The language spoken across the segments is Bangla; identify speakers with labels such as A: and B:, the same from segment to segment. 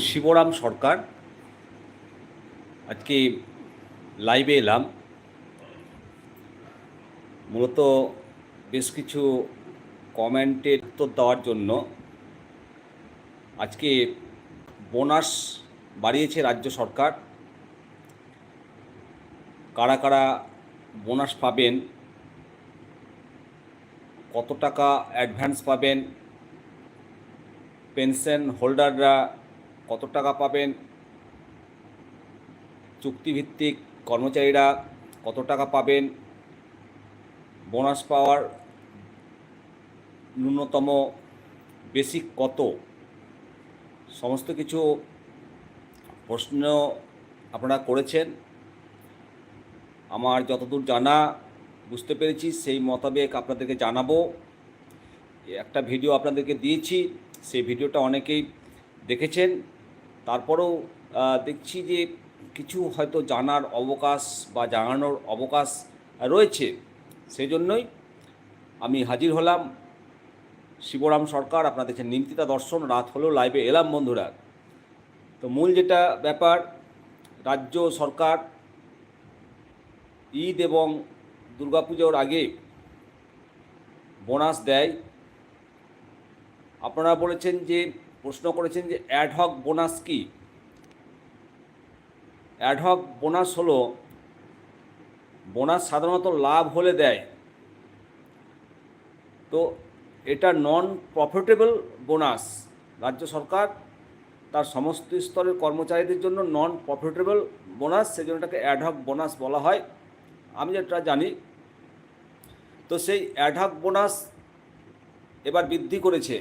A: শিবরাম সরকার। আজকে লাইভে এলাম। মূলত বেশ কিছু কমেন্টের উত্তর দেওয়ার জন্য আজকে বোনাস বাড়িয়েছে রাজ্য সরকার। কারা কারা বোনাস পাবেন, কত টাকা অ্যাডভান্স পাবেন পেনশন হোল্ডাররা কত টাকা পাবেন? চুক্তিভিত্তিক কর্মচারীরা কত টাকা পাবেন? বোনাস পাওয়ার ন্যূনতম বেসিক কত? সমস্ত কিছু প্রশ্ন আপনারা করেছেন। আমার যতদূর জানা, বুঝতে পেরেছি, সেই মোতাবেক আপনাদেরকে জানাব। একটা ভিডিও আপনাদেরকে দিয়েছি, সেই ভিডিওটা অনেকেই দেখেছেন। তারপরেও দেখছি যে কিছু হয়তো জানার অবকাশ বা জানানোর অবকাশ রয়েছে। সেই জন্যই আমি হাজির হলাম। শিবরাম সরকার আপনারা দেখছেন নিমতিতা দর্শন, রাত হলো লাইভে এলাম বন্ধুরা। তো মূল যেটা ব্যাপার, রাজ্য সরকার ঈদ এবং দুর্গাপুজোর আগে বোনাস দেয়। আপনারা বলেছেন যে প্রশ্ন করেছেন যে অ্যাডহক বোনাস কি? অ্যাডহক বোনাস হলো বোনাস সাধারণত লাভ হলে দেয়। তো এটা নন প্রফিটেবল বোনাস রাজ্য সরকার তার সমস্ত স্তরের কর্মচারীদের জন্য নন প্রফিটেবল বোনাস সেজন্য এটাকে অ্যাডহক বোনাস বলা হয়। আমি যেটা জানি, তো সেই অ্যাডহক বোনাস এবার বৃদ্ধি করেছে।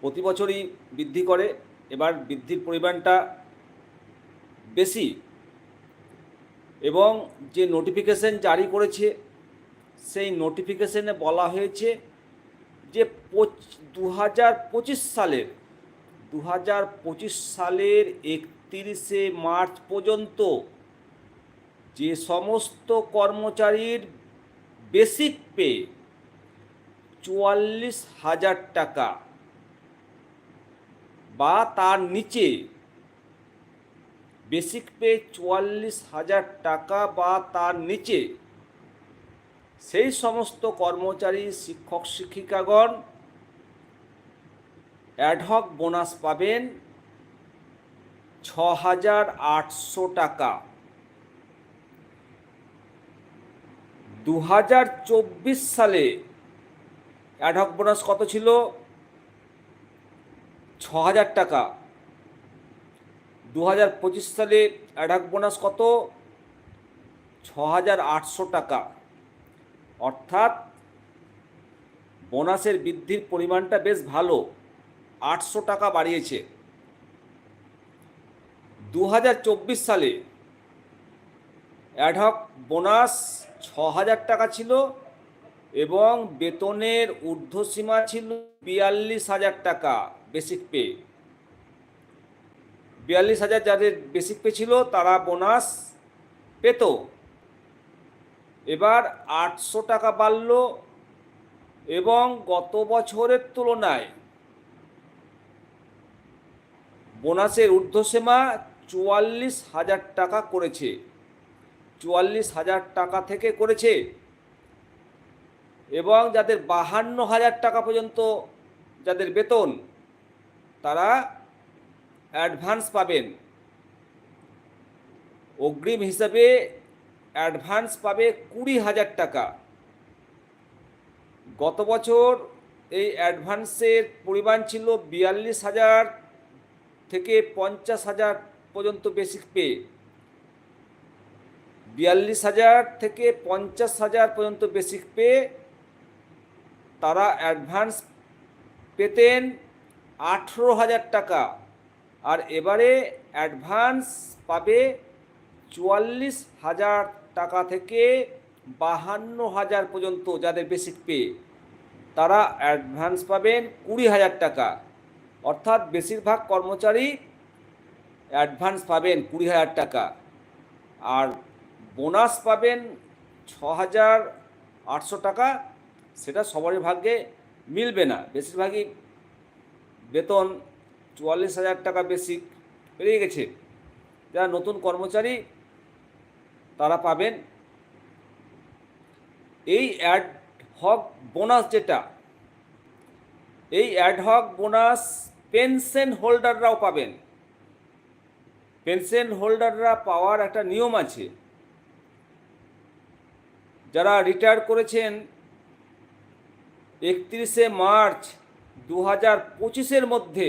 A: প্রতি বছরই বৃদ্ধি করে। এবার বৃদ্ধির পরিমাণটা বেশি। এবং যে নোটিফিকেশন জারি করেছে, সেই নোটিফিকেশনে বলা হয়েছে যে দু হাজার পঁচিশ সালের দু হাজার পঁচিশ সালের একত্রিশে মার্চ পর্যন্ত যে সমস্ত কর্মচারীর বেসিক পে চুয়াল্লিশ হাজার টাকা বা তার নিচে বেসিক পে চুয়াল্লিশ হাজার টাকা বা তার নিচে সেই সমস্ত কর্মচারী, শিক্ষক, শিক্ষিকাগণ অ্যাডহক বোনাস পাবেন ছ হাজার আটশো টাকা। দু হাজার চব্বিশ সালে অ্যাডহক বোনাস কত ছিল? ছ হাজার টাকা। দু হাজার পঁচিশ সালে অ্যাডহক বোনাস কত? ছ হাজার আটশো টাকা। অর্থাৎ বোনাসের বৃদ্ধির পরিমাণটা বেশ ভালো, আটশো টাকা বাড়িয়েছে। দু চব্বিশ সালে অ্যাডহক বোনাস ছ হাজার টাকা ছিল এবং বেতনের ঊর্ধ্বসীমা ছিল বিয়াল্লিশ হাজার টাকা। বেসিক পে বিয়াল্লিশ হাজার যাদের বেসিক পে ছিল, তারা বোনাস পেত। এবার আটশো টাকা বাড়ল এবং গত বছরের তুলনায় বোনাসের ঊর্ধ্বসীমা চুয়াল্লিশ হাজার টাকা করেছে। চুয়াল্লিশ হাজার টাকা থেকে করেছে। এবং যাদের বাহান্ন হাজার টাকা পর্যন্ত যাদের বেতন তারা অ্যাডভান্স পাবেন। অগ্রিম হিসাবে অ্যাডভান্স পাবে কুড়ি হাজার টাকা। গত বছর এই অ্যাডভান্সের পরিমাণ ছিল বিয়াল্লিশ হাজার থেকে পঞ্চাশ হাজার পর্যন্ত বেসিক পে বিয়াল্লিশ হাজার থেকে পঞ্চাশ হাজার পর্যন্ত বেসিক পে তারা অ্যাডভান্স পেতেন আঠেরো হাজার টাকা। আর এবারে অ্যাডভান্স পাবে চুয়াল্লিশ হাজার টাকা থেকে বাহান্ন হাজার পর্যন্ত যাদের বেসিক পে তারা অ্যাডভান্স পাবেন কুড়ি হাজার টাকা। অর্থাৎ বেশিরভাগ কর্মচারী অ্যাডভান্স পাবেন কুড়ি হাজার টাকা। আর বোনাস পাবেন ছ হাজার আটশো টাকা। সেটা সবারই ভাগ্যে মিলবে না। বেশিরভাগই বেতন চুয়াল্লিশ হাজার টাকা বেসিক পেরিয়ে গেছে। যারা নতুন কর্মচারী, তারা পাবেন এই অ্যাড হক বোনাস যেটা, এই অ্যাডহক বোনাস পেনশন হোল্ডাররাও পাবেন। পেনশন হোল্ডাররা পাওয়ার একটা নিয়ম আছে। যারা রিটায়ার করেছেন, একত্রিশে মার্চ দু হাজার পঁচিশের মধ্যে,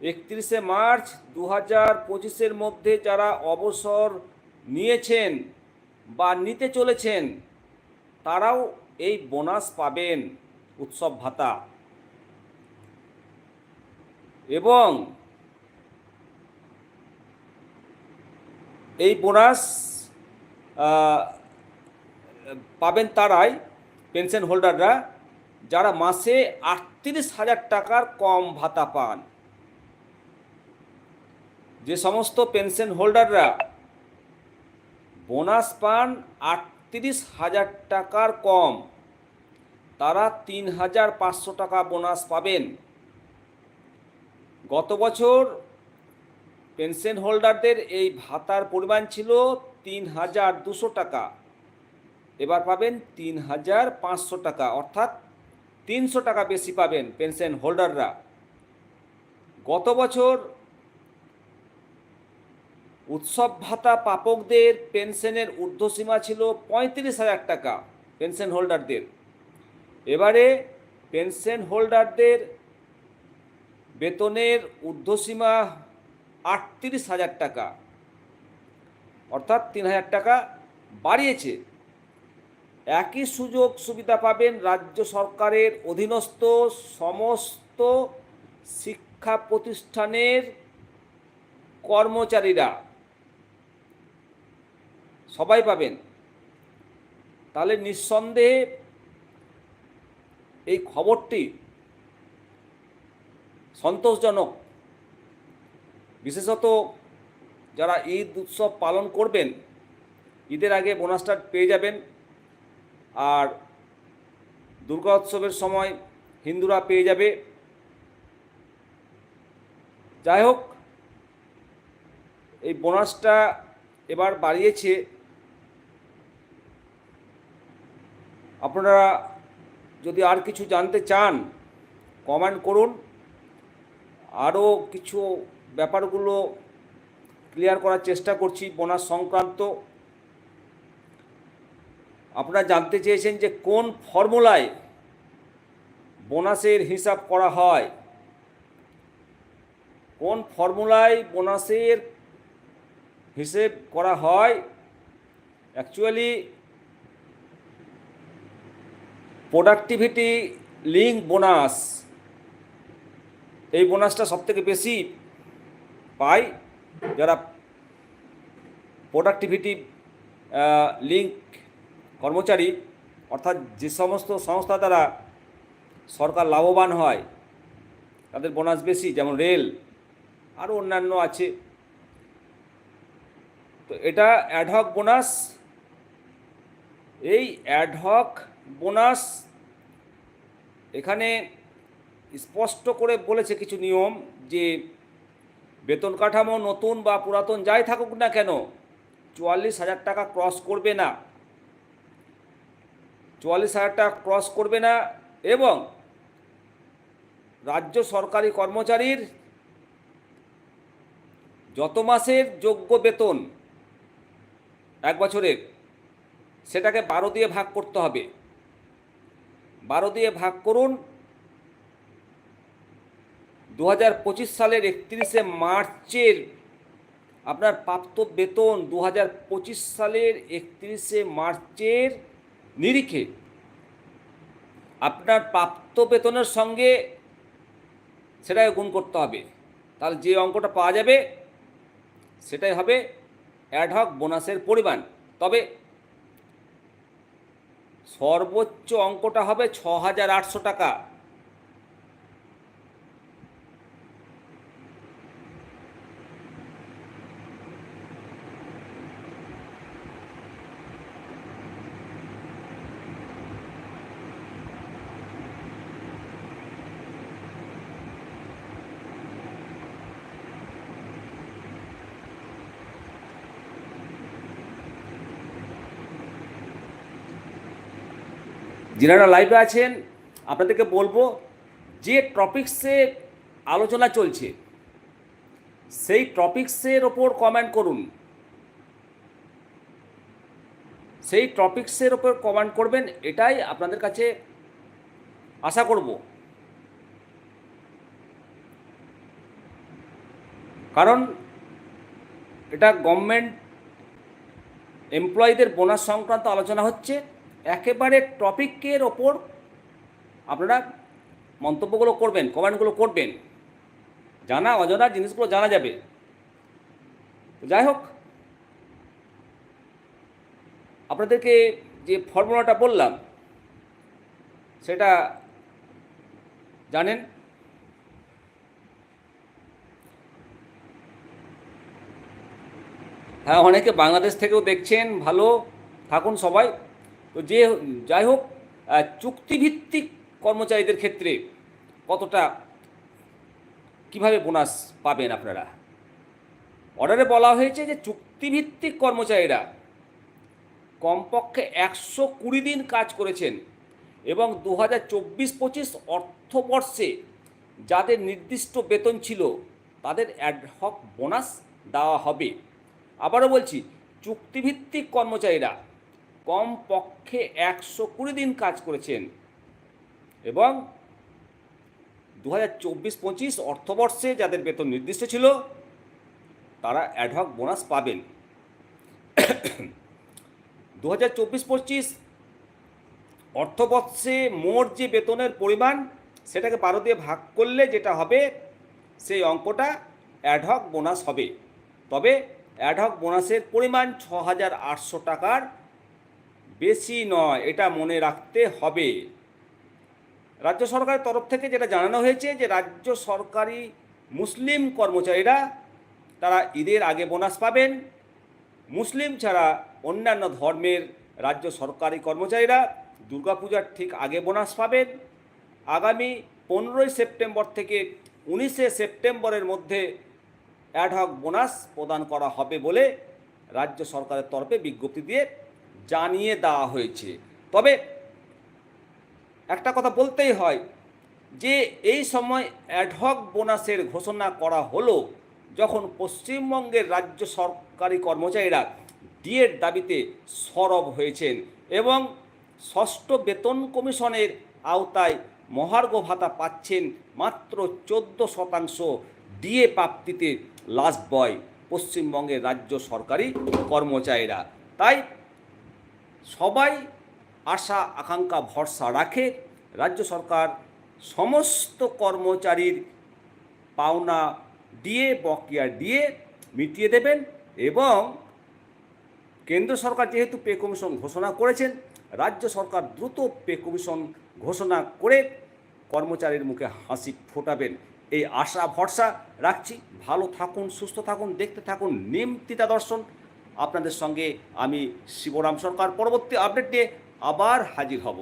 A: একত্রিশে মার্চ দু হাজার পঁচিশের মধ্যে যারা অবসর নিয়েছেন বা নিতে চলেছেন, তারাও এই বোনাস পাবেন উৎসব ভাতা। এবং এই বোনাস পাবেন তারাই, পেনশন হোল্ডাররা। যারা মাসে আটত্রিশ হাজার টাকার কম ভাতা পান। যে সমস্ত পেনশন হোল্ডাররা বোনাস পান আটত্রিশ হাজার টাকার কম, তারা তিন হাজার পাঁচশো টাকা বোনাস পাবেন। গত বছর পেনশন হোল্ডারদের এই ভাতার পরিমাণ ছিল তিন হাজার দুশো টাকা। এবার পাবেন তিন হাজার পাঁচশো টাকা, অর্থাৎ তিনশো টাকা বেশি পাবেন পেনশন হোল্ডাররা। গত বছর উৎসব ভাতা প্রাপকদের পেনশনের ঊর্ধ্বসীমা ছিল পঁয়ত্রিশ হাজার টাকা পেনশন হোল্ডারদের। এবারে পেনশন হোল্ডারদের বেতনের ঊর্ধ্বসীমা আটত্রিশ হাজার টাকা, অর্থাৎ তিন হাজার টাকা বাড়িয়েছে। একই সুযোগ সুবিধা পাবেন রাজ্য সরকারের অধীনস্থ সমস্ত শিক্ষা প্রতিষ্ঠানের কর্মচারীরা। সবাই পাবেন। তাহলে নিঃসন্দেহে এই খবরটি সন্তোষজনক। বিশেষত যারা ঈদ উৎসব পালন করবেন, ঈদের আগে বোনাসটা পেয়ে যাবেন। আর দুর্গা উৎসবের সময় হিন্দুরা পেয়ে যাবে। যাই হোক, এই বোনাসটা এবার বাড়িয়েছে। আপনারা যদি আর কিছু জানতে চান, কমেন্ট করুন। আরও কিছু ব্যাপারগুলো ক্লিয়ার করার চেষ্টা করছি বোনাস সংক্রান্ত। আপনারা জানতে চেয়েছেন যে কোন ফর্মুলায় বোনাসের হিসাব করা হয়? কোন ফর্মুলায় বোনাসের হিসেব করা হয়? Actually productivity link bonus. এই বোনাসটা সবথেকে বেশি পায় যারা প্রোডাক্টিভিটি লিঙ্ক কর্মচারী, অর্থাৎ যে সমস্ত সংস্থা দ্বারা সরকার লাভবান হয়, তাদের বোনাস বেশি, যেমন রেল, আরও অন্যান্য আছে। তো এটা অ্যাডহক বোনাস। এই অ্যাডহক বোনাস এখানে স্পষ্ট করে বলেছে কিছু নিয়ম যে বেতন কাঠামো নতুন বা পুরাতন যাই থাকুক না কেন, চুয়াল্লিশ হাজার টাকা ক্রস করবে না। চুয়াল্লিশ হাজার টাকা ক্রস করবে না এবং রাজ্য সরকারি কর্মচারীর যত মাসের যোগ্য বেতন এক বছরের, সেটাকে বারো দিয়ে ভাগ করতে হবে। বারো দিয়ে ভাগ করুন দু হাজার পঁচিশ সালের একত্রিশে মার্চের আপনার প্রাপ্ত বেতন দু হাজার পঁচিশ সালের একত্রিশে মার্চের নিরিখে। আপনার প্রাপ্ত বেতনের সঙ্গে সেটাকে গুণ করতে হবে। তাহলে যে অঙ্কটা পাওয়া যাবে, সেটাই হবে অ্যাডহক বোনাসের পরিমাণ। তবে সর্বোচ্চ অঙ্কটা হবে ছ হাজার আটশো টাকা। যিনারা লাইভে আছেন, আপনাদেরকে বলব, যে টপিক্সে আলোচনা চলছে, সেই টপিক্সের ওপর কমেন্ট করুন। সেই টপিক্সের ওপর কমেন্ট করবেন, এটাই আপনাদের কাছে আশা করব। কারণ, এটা গভর্নমেন্ট এমপ্লয়ীদের বোনাস সংক্রান্ত আলোচনা হচ্ছে। একেবারে টপিকের ওপর আপনারা মন্তব্যগুলো করবেন কমেন্টগুলো করবেন। জানা, অজানা জিনিসগুলো জানা যাবে। যাই হোক, আপনাদেরকে যে ফর্মুলাটা বললাম, সেটা জানেন? হ্যাঁ অনেকে বাংলাদেশ থেকেও দেখছেন, ভালো থাকুন সবাই। যে যাই হোক চুক্তিভিত্তিক কর্মচারীদের ক্ষেত্রে কতটা, কীভাবে বোনাস পাবেন আপনারা? অর্ডারে বলা হয়েছে যে চুক্তিভিত্তিক কর্মচারীরা কমপক্ষে একশো কুড়ি দিন কাজ করেছেন এবং দু হাজার চব্বিশ পঁচিশ অর্থবর্ষে যাদের নির্দিষ্ট বেতন ছিল, তাদের অ্যাডহক বোনাস দেওয়া হবে। আবারও বলছি, চুক্তিভিত্তিক কর্মচারীরা কমপক্ষে একশো কুড়ি দিন কাজ করেছেন। এবং দু হাজার চব্বিশ পঁচিশ অর্থবর্ষে যাদের বেতন নির্দিষ্ট ছিল, তারা অ্যাডহক বোনাস পাবেন। দু হাজার চব্বিশ পঁচিশ অর্থবর্ষে মোট যে বেতনের পরিমাণ, সেটাকে বারো দিয়ে ভাগ করলে যেটা হবে, সেই অঙ্কটা অ্যাডহক বোনাস হবে। তবে অ্যাডহক বোনাসের পরিমাণ ছ হাজার আটশো টাকার বেশি নয়, এটা মনে রাখতে হবে। রাজ্য সরকারের তরফ থেকে যেটা জানানো হয়েছে যে, রাজ্য সরকারি মুসলিম কর্মচারীরা, তারা ঈদের আগে বোনাস পাবেন। মুসলিম ছাড়া অন্যান্য ধর্মের রাজ্য সরকারি কর্মচারীরা দুর্গাপূজার ঠিক আগে বোনাস পাবেন। আগামী পনেরোই সেপ্টেম্বর থেকে উনিশে সেপ্টেম্বরের মধ্যে অ্যাডহক বোনাস প্রদান করা হবে বলে রাজ্য সরকারের তরফে বিজ্ঞপ্তি দিয়ে জানিয়ে দেওয়া হয়েছে। তবে একটা কথা বলতেই হয় যে এই সময় অ্যাডহক বোনাসের ঘোষণা করা হলো যখন পশ্চিমবঙ্গের রাজ্য সরকারি কর্মচারীরা ডিএর দাবিতে সরব হয়েছেন এবং ষষ্ঠ বেতন কমিশনের আওতায় মহার্ঘ ভাতা পাচ্ছেন মাত্র চোদ্দ শতাংশ ডিএ প্রাপ্তিতে লাস্ট বয় পশ্চিমবঙ্গের রাজ্য সরকারি কর্মচারীরা। তাই সবাই আশা, আকাঙ্ক্ষা, ভরসা রাখে রাজ্য সরকার সমস্ত কর্মচারীর পাওনা দিয়ে, বকেয়া দিয়ে মিটিয়ে দেবেন এবং কেন্দ্র সরকার যেহেতু পে কমিশন ঘোষণা করেছেন, রাজ্য সরকার দ্রুত পে কমিশন ঘোষণা করে কর্মচারীর মুখে হাসি ফোটাবেন। এই আশা, ভরসা রাখছি। ভালো থাকুন, সুস্থ থাকুন, দেখতে থাকুন নিমতিতা দর্শন। আপনাদের সঙ্গে আমি শিবরাম সরকার। পরবর্তী আপডেট নিয়ে আবার হাজির হব।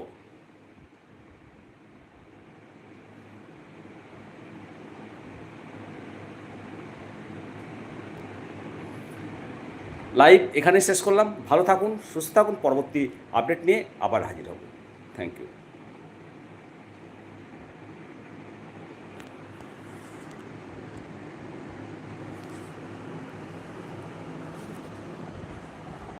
A: লাইভ এখানে শেষ করলাম। ভালো থাকুন, সুস্থ থাকুন। পরবর্তী আপডেট নিয়ে আবার হাজির হব। Thank you